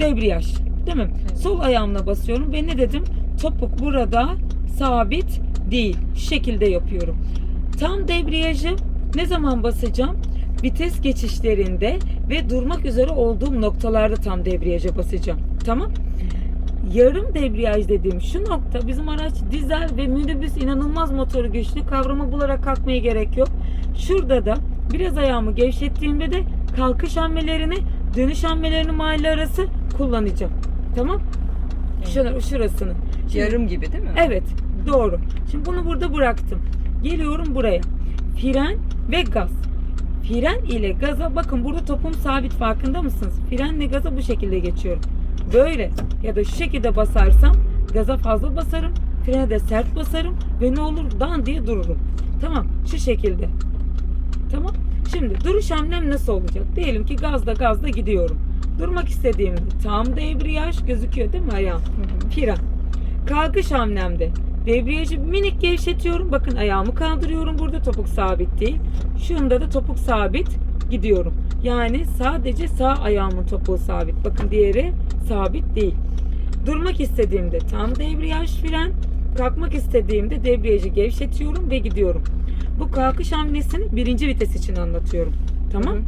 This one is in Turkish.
debriyaj. Değil mi? Sol ayağımla basıyorum ve ne dedim? Topuk burada sabit değil. Şu şekilde yapıyorum. Tam debriyajı ne zaman basacağım? Vites geçişlerinde ve durmak üzere olduğum noktalarda tam debriyaja basacağım. Tamam? Yarım debriyaj dediğim şu nokta bizim araç dizel ve minibüs inanılmaz motoru güçlü. Kavrama bularak kalkmaya gerek yok. Şurada da biraz ayağımı gevşettiğimde de kalkış hamlelerini, dönüş hamlelerini mahalle arası kullanacağım. Tamam? Şura, şurasını. Şimdi- Yarım gibi değil mi? Evet, doğru. Şimdi bunu burada bıraktım. Geliyorum buraya. Fren ve gaz. Fren ile gaza bakın burada topum sabit farkında mısınız? Frenle gaza bu şekilde geçiyorum. Böyle ya da şu şekilde basarsam gaza fazla basarım. Frene de sert basarım ve ne olur dan diye dururum. Tamam şu şekilde. Şimdi duruş hamlem nasıl olacak? Diyelim ki gazda gazda gidiyorum. Durmak istediğimde tam debriyaj gözüküyor değil mi ayağım? Fren. Kalkış hamlemde debriyajı minik gevşetiyorum. Bakın ayağımı kaldırıyorum burada topuk sabit değil. Şunda da topuk sabit gidiyorum. Yani sadece sağ ayağımın topuğu sabit. Bakın diğeri sabit değil. Durmak istediğimde tam debriyaj fren. Kalkmak istediğimde debriyajı gevşetiyorum ve gidiyorum. Bu kalkış hamlesini birinci vites için anlatıyorum. Tamam. Hı hı.